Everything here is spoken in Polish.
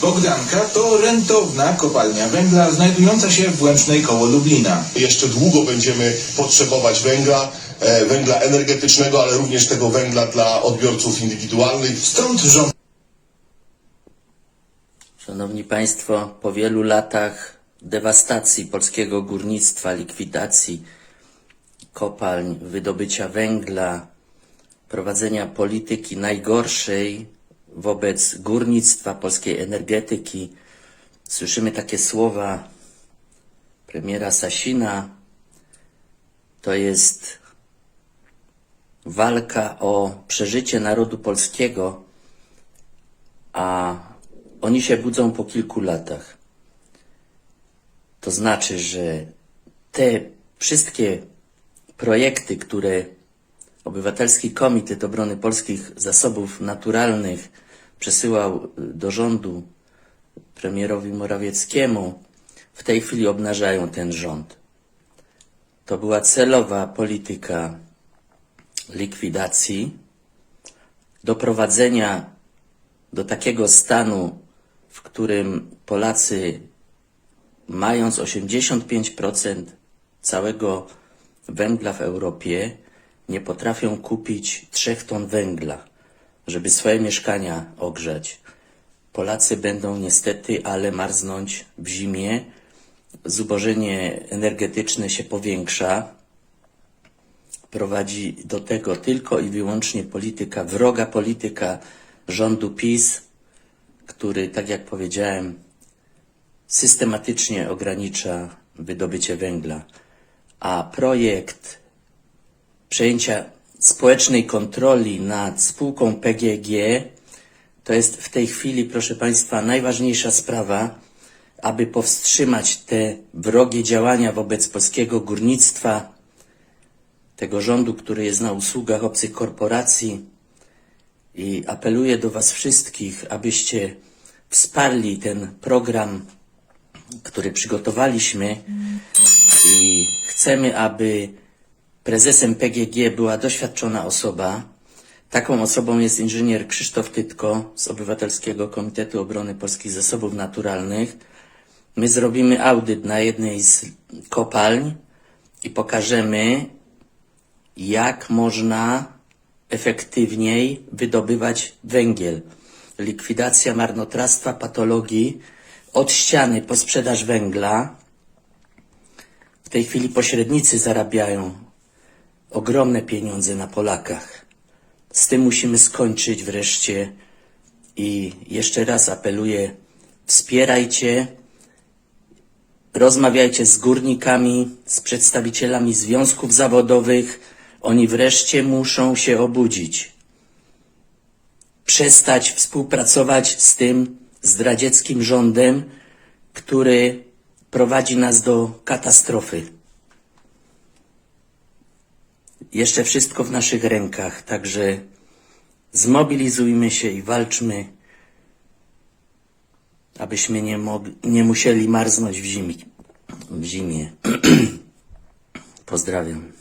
Bogdanka to rentowna kopalnia węgla znajdująca się w Łęcznej koło Lublina. Jeszcze długo będziemy potrzebować węgla, e, węgla energetycznego, ale również tego węgla dla odbiorców indywidualnych. Stąd rząd Szanowni Państwo, po wielu latach dewastacji polskiego górnictwa, likwidacji kopalń, wydobycia węgla, prowadzenia polityki najgorszej wobec górnictwa, polskiej energetyki, słyszymy takie słowa premiera Sasina. To jest walka o przeżycie narodu polskiego, a oni się budzą po kilku latach. To znaczy, że te wszystkie projekty, które Obywatelski Komitet Obrony Polskich Zasobów Naturalnych przesyłał y, do rządu premierowi Morawieckiemu, w tej chwili obnażają ten rząd. To była celowa polityka likwidacji, doprowadzenia do takiego stanu, w którym Polacy, mając 85% całego węgla w Europie, nie potrafią kupić 3 ton węgla, żeby swoje mieszkania ogrzać. Polacy będą niestety, ale marznąć w zimie. Zubożenie energetyczne się powiększa. Prowadzi do tego tylko i wyłącznie polityka, wroga polityka rządu PiS, który, tak jak powiedziałem, systematycznie ogranicza wydobycie węgla. A projekt przejęcia społecznej kontroli nad spółką PGG to jest w tej chwili, proszę Państwa, najważniejsza sprawa, aby powstrzymać te wrogie działania wobec polskiego górnictwa, tego rządu, który jest na usługach obcych korporacji. I apeluję do Was wszystkich, abyście wsparli ten program, który przygotowaliśmy. I chcemy, aby prezesem PGG była doświadczona osoba. Taką osobą jest inżynier Krzysztof Tytko z Obywatelskiego Komitetu Obrony Polskich Zasobów Naturalnych. My zrobimy audyt na jednej z kopalń i pokażemy, jak można efektywniej wydobywać węgiel. Likwidacja marnotrawstwa, patologii, od ściany po sprzedaż węgla. W tej chwili pośrednicy zarabiają ogromne pieniądze na Polakach. Z tym musimy skończyć wreszcie i jeszcze raz apeluję, wspierajcie, rozmawiajcie z górnikami, z przedstawicielami związków zawodowych. Oni wreszcie muszą się obudzić. Przestać współpracować z tym zdradzieckim rządem, który prowadzi nas do katastrofy. Jeszcze wszystko w naszych rękach, także zmobilizujmy się i walczmy, abyśmy nie, nie musieli marznąć w zimie. W zimie. Pozdrawiam.